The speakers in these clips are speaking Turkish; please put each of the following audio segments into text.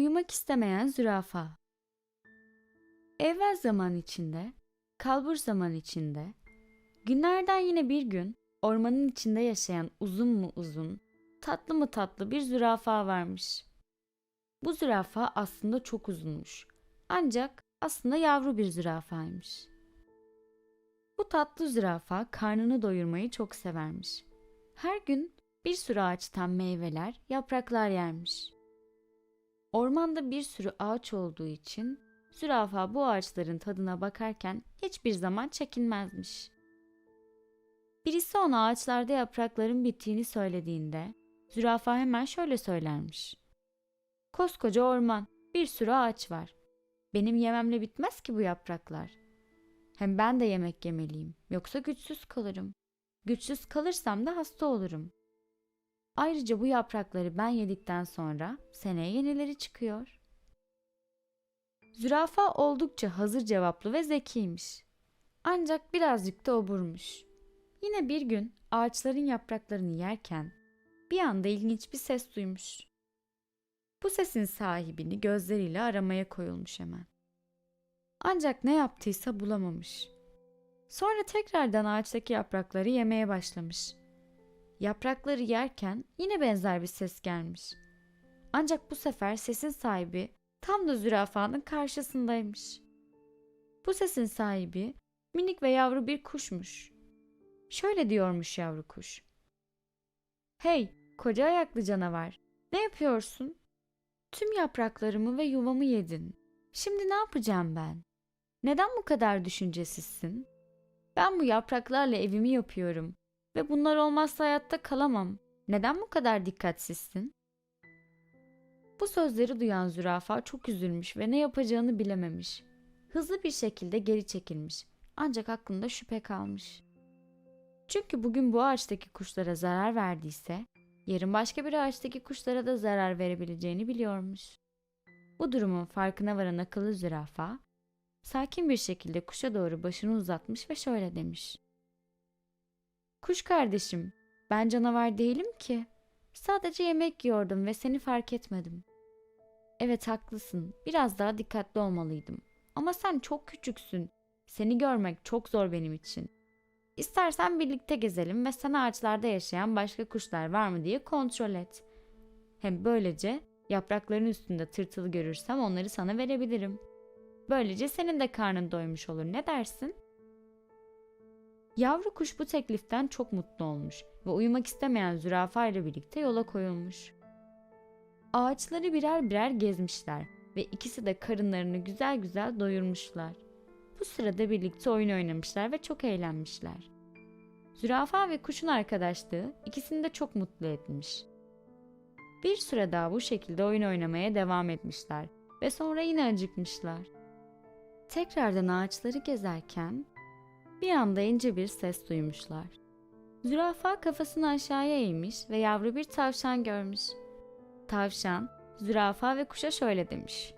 Uyumak istemeyen zürafa. Evvel zaman içinde, kalbur zaman içinde, günlerden yine bir gün ormanın içinde yaşayan uzun mu uzun, tatlı mı tatlı bir zürafa varmış. Bu zürafa aslında çok uzunmuş. Ancak aslında yavru bir zürafaymış. Bu tatlı zürafa karnını doyurmayı çok severmiş. Her gün bir sürü ağaçtan meyveler, yapraklar yermiş. Ormanda bir sürü ağaç olduğu için zürafa bu ağaçların tadına bakarken hiçbir zaman çekinmezmiş. Birisi ona ağaçlarda yaprakların bittiğini söylediğinde zürafa hemen şöyle söylermiş. Koskoca orman, bir sürü ağaç var. Benim yememle bitmez ki bu yapraklar. Hem ben de yemek yemeliyim, yoksa güçsüz kalırım. Güçsüz kalırsam da hasta olurum. Ayrıca bu yaprakları ben yedikten sonra seneye yenileri çıkıyor. Zürafa oldukça hazır cevaplı ve zekiymiş. Ancak birazcık da oburmuş. Yine bir gün ağaçların yapraklarını yerken bir anda ilginç bir ses duymuş. Bu sesin sahibini gözleriyle aramaya koyulmuş hemen. Ancak ne yaptıysa bulamamış. Sonra tekrardan ağaçtaki yaprakları yemeye başlamış. Yaprakları yerken yine benzer bir ses gelmiş. Ancak bu sefer sesin sahibi tam da zürafanın karşısındaymış. Bu sesin sahibi minik ve yavru bir kuşmuş. Şöyle diyormuş yavru kuş. Hey, koca ayaklı canavar, ne yapıyorsun? Tüm yapraklarımı ve yuvamı yedin. Şimdi ne yapacağım ben? Neden bu kadar düşüncesizsin? Ben bu yapraklarla evimi yapıyorum ve bunlar olmazsa hayatta kalamam. Neden bu kadar dikkatsizsin? Bu sözleri duyan zürafa çok üzülmüş ve ne yapacağını bilememiş. Hızlı bir şekilde geri çekilmiş. Ancak aklında şüphe kalmış. Çünkü bugün bu ağaçtaki kuşlara zarar verdiyse, yarın başka bir ağaçtaki kuşlara da zarar verebileceğini biliyormuş. Bu durumun farkına varan akıllı zürafa, sakin bir şekilde kuşa doğru başını uzatmış ve şöyle demiş. Kuş kardeşim, ben canavar değilim ki. Sadece yemek yiyordum ve seni fark etmedim. Evet haklısın, biraz daha dikkatli olmalıydım. Ama sen çok küçüksün. Seni görmek çok zor benim için. İstersen birlikte gezelim ve sen ağaçlarda yaşayan başka kuşlar var mı diye kontrol et. Hem böylece yaprakların üstünde tırtılı görürsem onları sana verebilirim. Böylece senin de karnın doymuş olur. Ne dersin? Yavru kuş bu tekliften çok mutlu olmuş ve uyumak istemeyen zürafa ile birlikte yola koyulmuş. Ağaçları birer birer gezmişler ve ikisi de karınlarını güzel güzel doyurmuşlar. Bu sırada birlikte oyun oynamışlar ve çok eğlenmişler. Zürafa ve kuşun arkadaşlığı ikisini de çok mutlu etmiş. Bir süre daha bu şekilde oyun oynamaya devam etmişler ve sonra yine acıkmışlar. Tekrardan ağaçları gezerken bir anda ince bir ses duymuşlar. Zürafa kafasını aşağıya eğmiş ve yavru bir tavşan görmüş. Tavşan, zürafa ve kuşa şöyle demiş.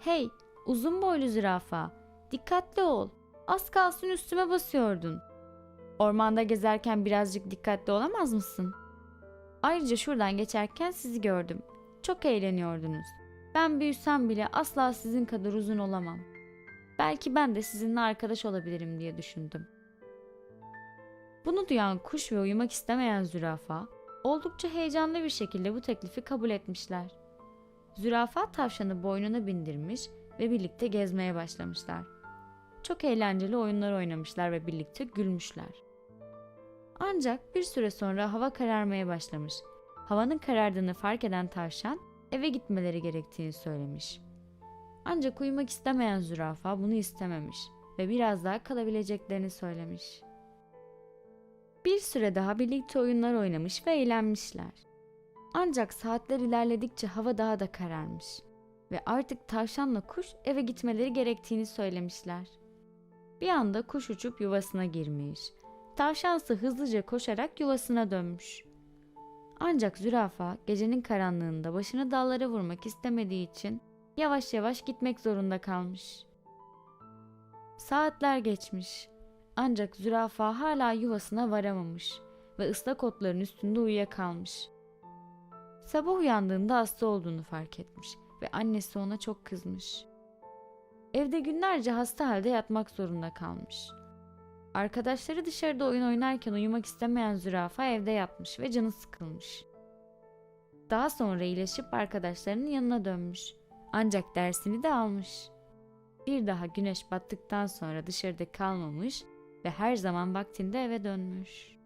Hey, uzun boylu zürafa, dikkatli ol. Az kalsın üstüme basıyordun. Ormanda gezerken birazcık dikkatli olamaz mısın? Ayrıca şuradan geçerken sizi gördüm. Çok eğleniyordunuz. Ben büyüsem bile asla sizin kadar uzun olamam. Belki ben de sizinle arkadaş olabilirim diye düşündüm. Bunu duyan kuş ve uyumak istemeyen zürafa oldukça heyecanlı bir şekilde bu teklifi kabul etmişler. Zürafa tavşanı boynuna bindirmiş ve birlikte gezmeye başlamışlar. Çok eğlenceli oyunlar oynamışlar ve birlikte gülmüşler. Ancak bir süre sonra hava kararmaya başlamış. Havanın karardığını fark eden tavşan eve gitmeleri gerektiğini söylemiş. Ancak uyumak istemeyen zürafa bunu istememiş ve biraz daha kalabileceklerini söylemiş. Bir süre daha birlikte oyunlar oynamış ve eğlenmişler. Ancak saatler ilerledikçe hava daha da kararmış ve artık tavşanla kuş eve gitmeleri gerektiğini söylemişler. Bir anda kuş uçup yuvasına girmiş. Tavşansı hızlıca koşarak yuvasına dönmüş. Ancak zürafa gecenin karanlığında başını dallara vurmak istemediği için yavaş yavaş gitmek zorunda kalmış. Saatler geçmiş. Ancak zürafa hala yuvasına varamamış ve ıslak otların üstünde uyuyakalmış. Sabah uyandığında hasta olduğunu fark etmiş ve annesi ona çok kızmış. Evde günlerce hasta halde yatmak zorunda kalmış. Arkadaşları dışarıda oyun oynarken uyumak istemeyen zürafa evde yatmış ve canı sıkılmış. Daha sonra iyileşip arkadaşlarının yanına dönmüş. Ancak dersini de almış. Bir daha güneş battıktan sonra dışarıda kalmamış ve her zaman vaktinde eve dönmüş.